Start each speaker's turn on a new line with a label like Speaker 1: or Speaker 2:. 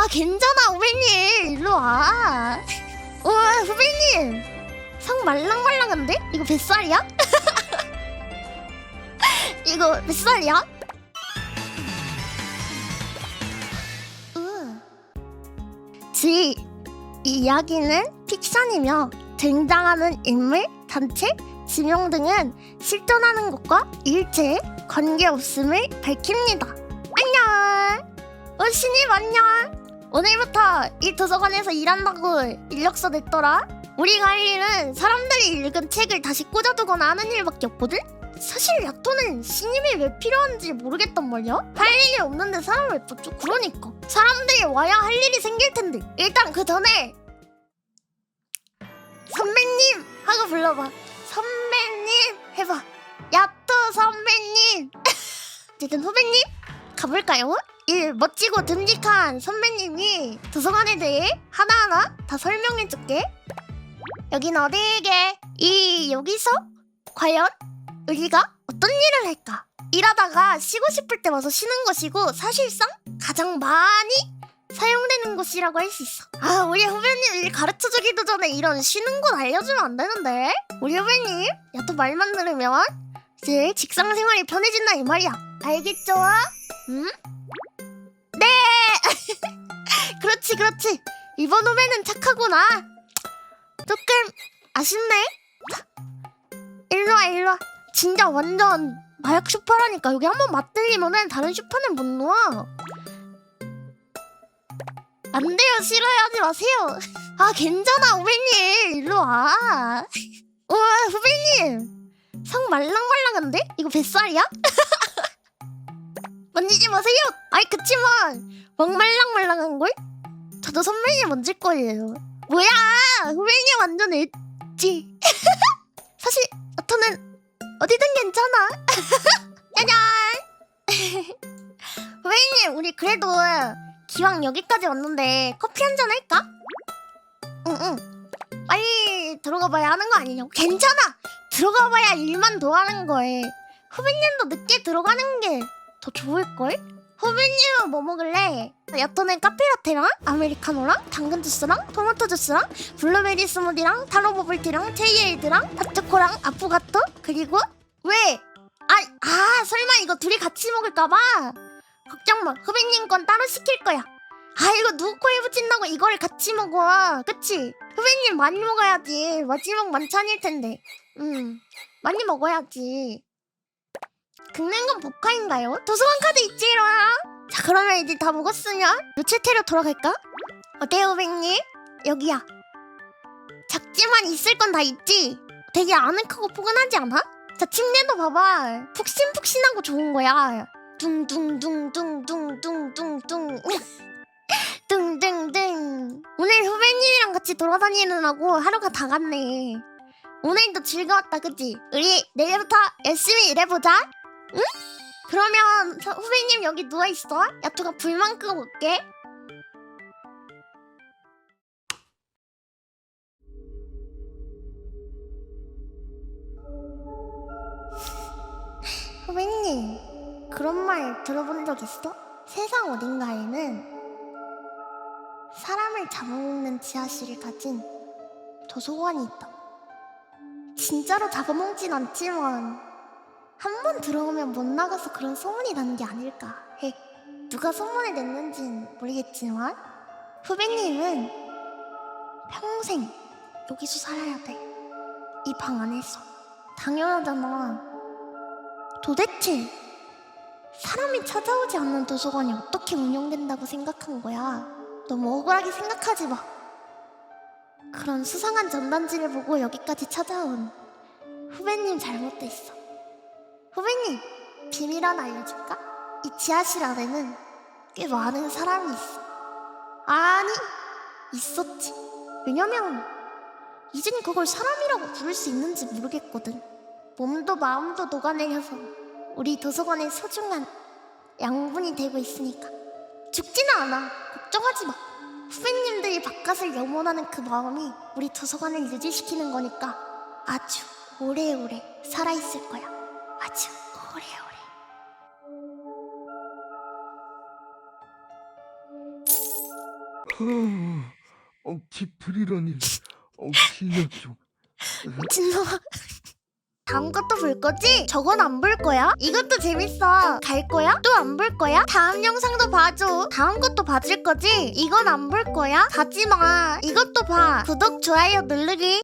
Speaker 1: 아 괜찮아 후배님 일로 와. 와 후배님 성 말랑말랑한데? 이거 뱃살이야? 이거 뱃살이야? 으. 지, 이 이야기는 픽션이며 등장하는 인물, 단체, 지명 등은 실존하는 것과 일체 관계없음을 밝힙니다. 안녕! 어, 신입 안녕! 오늘부터 이 도서관에서 일한다고 인력서 냈더라. 우리가 할 일은 사람들이 읽은 책을 다시 꽂아두거나 하는 일밖에 없거든? 사실 야토는 신입이 왜 필요한지 모르겠단 말이야? 할 일이 없는데 사람을 왜 뽑죠? 그러니까 사람들이 와야 할 일이 생길 텐데 일단 그 전에 선배님 하고 불러봐 선배님 해봐 야토 선배님 어쨌든 후배님 가볼까요? 이 멋지고 듬직한 선배님이 도서관에 대해 하나하나 다 설명해줄게 여긴 어디게? 이 여기서 과연 우리가 어떤 일을 할까? 일하다가 쉬고 싶을 때 와서 쉬는 것이고 사실상 가장 많이 사용되는 곳이라고 할 수 있어. 아, 우리 후배님 일 가르쳐주기도 전에 이런 쉬는 곳 알려주면 안 되는데? 우리 후배님, 야 또 말만 들으면 이제 직장 생활이 편해진다 이 말이야. 알겠죠? 응? 네! 그렇지, 그렇지. 이번 후배는 착하구나. 조금 아쉽네. 자, 일로 와, 일로 와. 진짜 완전 마약 슈퍼라니까 여기 한번 맞들리면은 다른 슈퍼는 못 놓아. 안 돼요, 싫어하지 마세요. 아, 괜찮아, 후배님. 일로 와. 우와, 후배님. 성 말랑말랑한데? 이거 뱃살이야? 만지지 마세요. 아이, 그치만, 막 말랑말랑한 걸? 저도 선배님 만질 거예요. 뭐야, 후배님 완전 엣지. 사실, 저는 어디든 괜찮아. 짜잔. 후배님, 우리 그래도 기왕 여기까지 왔는데 커피 한 잔 할까? 응응. 빨리 들어가 봐야 하는 거 아니냐고. 괜찮아. 들어가 봐야 일만 더 하는 거에. 후배님도 늦게 들어가는 게 더 좋을걸? 후배님은 뭐 먹을래? 야토는 카페라테랑 아메리카노랑 당근 주스랑 토마토 주스랑 블루베리 스무디랑 타로 버블티랑 테이에이드랑 핫초코랑 아프가토 그리고 왜? 아, 아 설마 이거 둘이 같이 먹을까봐 걱정 마 후배님 건 따로 시킬 거야 아 이거 누구 코에 붙인다고 이걸 같이 먹어 그치? 후배님 많이 먹어야지 마지막 만찬일 텐데 음 많이 먹어야지 긁는 건 복화인가요? 도서관 카드 있지롱 자 그러면 이제 다 먹었으면 루체테로 돌아갈까? 어때요 후배님? 여기야 작지만 있을 건 다 있지? 되게 아늑하고 포근하지 않아? 자 침대도 봐봐 푹신푹신하고 좋은 거야 둥둥둥둥둥둥둥둥 둥둥둥 오늘 후배님이랑 같이 돌아다니느라고 하루가 다 갔네 오늘도 즐거웠다 그치? 우리 내일부터 열심히 일해보자 응? 그러면 서- 후배님 여기 누워 있어 야투가 불만 끄고 올게 후배님 그런 말 들어본 적 있어? 세상 어딘가에는 사람을 잡아먹는 지하실을 가진 도서관이 있다. 진짜로 잡아먹진 않지만 한 번 들어오면 못 나가서 그런 소문이 나는 게 아닐까 해. 누가 소문을 냈는진 모르겠지만 후배님은 평생 여기서 살아야 돼. 이 방 안에서. 당연하잖아. 도대체 사람이 찾아오지 않는 도서관이 어떻게 운영된다고 생각한 거야? 너무 억울하게 생각하지 마. 그런 수상한 전단지를 보고 여기까지 찾아온 후배님 잘못됐어. 후배님, 비밀 하나 알려줄까? 이 지하실 안에는 꽤 많은 사람이 있어. 아니, 있었지. 왜냐면 이젠 그걸 사람이라고 부를 수 있는지 모르겠거든. 몸도 마음도 녹아내려서 우리 도서관의 소중한 양분이 되고 있으니까 죽지는 않아. 걱정하지 마. 후배님들이 바깥을 염원하는 그 마음이 우리 도서관을 유지시키는 거니까 아주 오래오래 살아있을 거야. 아주 오래오래.
Speaker 2: 억지 부리러니 어, 실력 좀
Speaker 1: 진성아 다음 것도 볼 거지? 저건 안 볼 거야? 이것도 재밌어 갈 거야? 또 안 볼 거야? 다음 영상도 봐줘 다음 것도 봐줄 거지? 이건 안 볼 거야? 가지 마 이것도 봐 구독 좋아요 누르기